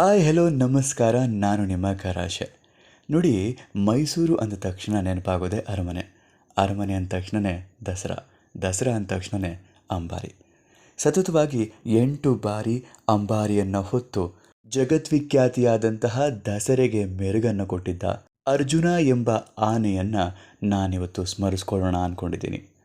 Hi hello ನಮಸ್ಕಾರ. ನಾನು ನಿಮ್ಮ ಕರಾಶೆ ನೋಡಿ, ಮೈಸೂರು ಅಂದ ತಕ್ಷಣ ನೆನಪಾಗೋದೆ ಅರಮನೆ. ಅರಮನೆ ಅಂದ ತಕ್ಷಣವೇ ದಸರಾ. ದಸರಾ ಅಂದ ತಕ್ಷಣವೇ ಅಂಬಾರಿ. ಸತತವಾಗಿ ಎಂಟು ಬಾರಿ ಅಂಬಾರಿಯನ್ನು ಹೊತ್ತು ಜಗದ್ವಿಖ್ಯಾತಿಯಾದಂತಹ ದಸರೆಗೆ ಮೆರುಗನ್ನು ಕೊಟ್ಟಿದ್ದ ಅರ್ಜುನ ಎಂಬ ಆನೆಯನ್ನು ನಾನಿವತ್ತು ಸ್ಮರಿಸ್ಕೊಳ್ಳೋಣ ಅಂದ್ಕೊಂಡಿದ್ದೀನಿ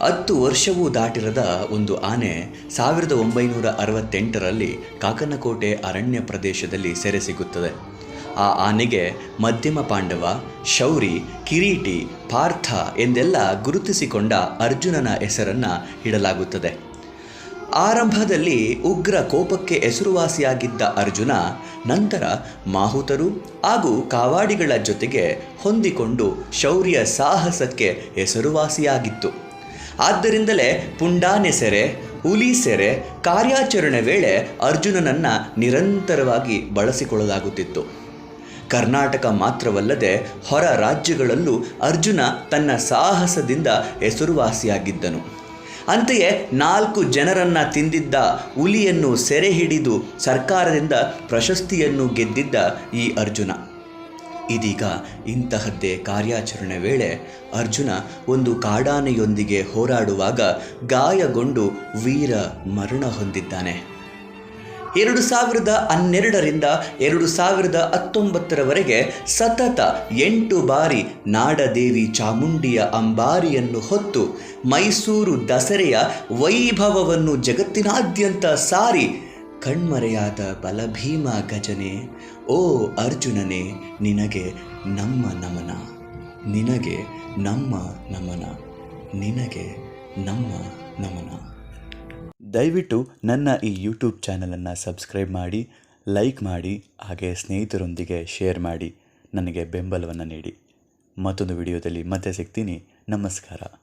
ಹತ್ತು ವರ್ಷವೂ ದಾಟಿರದ ಒಂದು ಆನೆ ಸಾವಿರದ ಒಂಬೈನೂರ ಅರವತ್ತೆಂಟರಲ್ಲಿ ಕಾಕನಕೋಟೆ ಅರಣ್ಯ ಪ್ರದೇಶದಲ್ಲಿ ಸೆರೆ ಸಿಗುತ್ತದೆ. ಆ ಆನೆಗೆ ಮಧ್ಯಮ ಪಾಂಡವ, ಶೌರಿ, ಕಿರೀಟಿ, ಪಾರ್ಥ ಎಂದೆಲ್ಲ ಗುರುತಿಸಿಕೊಂಡ ಅರ್ಜುನನ ಹೆಸರನ್ನು ಇಡಲಾಗುತ್ತದೆ. ಆರಂಭದಲ್ಲಿ ಉಗ್ರ ಕೋಪಕ್ಕೆ ಹೆಸರುವಾಸಿಯಾಗಿದ್ದ ಅರ್ಜುನ ನಂತರ ಮಾಹುತರು ಹಾಗೂ ಕಾವಾಡಿಗಳ ಜೊತೆಗೆ ಹೊಂದಿಕೊಂಡು ಶೌರ್ಯ ಸಾಹಸಕ್ಕೆ ಹೆಸರುವಾಸಿಯಾಗಿತ್ತು. ಆದ್ದರಿಂದಲೇ ಪುಂಡಾನೆ ಸೆರೆ ಹುಲಿ ಸೆರೆ ಕಾರ್ಯಾಚರಣೆ ವೇಳೆ ಅರ್ಜುನನನ್ನು ನಿರಂತರವಾಗಿ ಬಳಸಿಕೊಳ್ಳಲಾಗುತ್ತಿತ್ತು. ಕರ್ನಾಟಕ ಮಾತ್ರವಲ್ಲದೆ ಹೊರ ರಾಜ್ಯಗಳಲ್ಲೂ ಅರ್ಜುನ ತನ್ನ ಸಾಹಸದಿಂದ ಹೆಸರುವಾಸಿಯಾಗಿದ್ದನು. ಅಂತೆಯೇ ನಾಲ್ಕು ಜನರನ್ನ ತಿಂದಿದ್ದ ಹುಲಿಯನ್ನು ಸೆರೆ ಹಿಡಿದು ಸರ್ಕಾರದಿಂದ ಪ್ರಶಸ್ತಿಯನ್ನು ಗೆದ್ದಿದ್ದ ಈ ಅರ್ಜುನ. ಇದೀಗ ಇಂತಹದ್ದೇ ಕಾರ್ಯಾಚರಣೆ ವೇಳೆ ಅರ್ಜುನ ಒಂದು ಕಾಡಾನೆಯೊಂದಿಗೆ ಹೋರಾಡುವಾಗ ಗಾಯಗೊಂಡು ವೀರ ಮರಣ ಹೊಂದಿದ್ದಾನೆ. ಎರಡು ಸಾವಿರದ ಹನ್ನೆರಡರಿಂದ ಎರಡು ಸಾವಿರದ ಹತ್ತೊಂಬತ್ತರವರೆಗೆ ಸತತ ಎಂಟು ಬಾರಿ ನಾಡದೇವಿ ಚಾಮುಂಡಿಯ ಅಂಬಾರಿಯನ್ನು ಹೊತ್ತು ಮೈಸೂರು ದಸರೆಯ ವೈಭವವನ್ನು ಜಗತ್ತಿನಾದ್ಯಂತ ಸಾರಿ ಕಣ್ಮರೆಯಾದ ಬಲಭೀಮ ಗಜನೆ, ಓ ಅರ್ಜುನನೇ, ನಿನಗೆ ನಮ್ಮ ನಮನ. ನಿನಗೆ ನಮ್ಮ ನಮನ. ನಿನಗೆ ನಮ್ಮ ನಮನ. ದಯವಿಟ್ಟು ನನ್ನ ಈ ಯೂಟ್ಯೂಬ್ ಚಾನಲನ್ನು ಸಬ್ಸ್ಕ್ರೈಬ್ ಮಾಡಿ, ಲೈಕ್ ಮಾಡಿ, ಹಾಗೆ ಸ್ನೇಹಿತರೊಂದಿಗೆ ಶೇರ್ ಮಾಡಿ. ನನಗೆ ಬೆಂಬಲವನ್ನು ನೀಡಿ. ಮತ್ತೊಂದು ವಿಡಿಯೋದಲ್ಲಿ ಮತ್ತೆ ಸಿಗ್ತೀನಿ. ನಮಸ್ಕಾರ.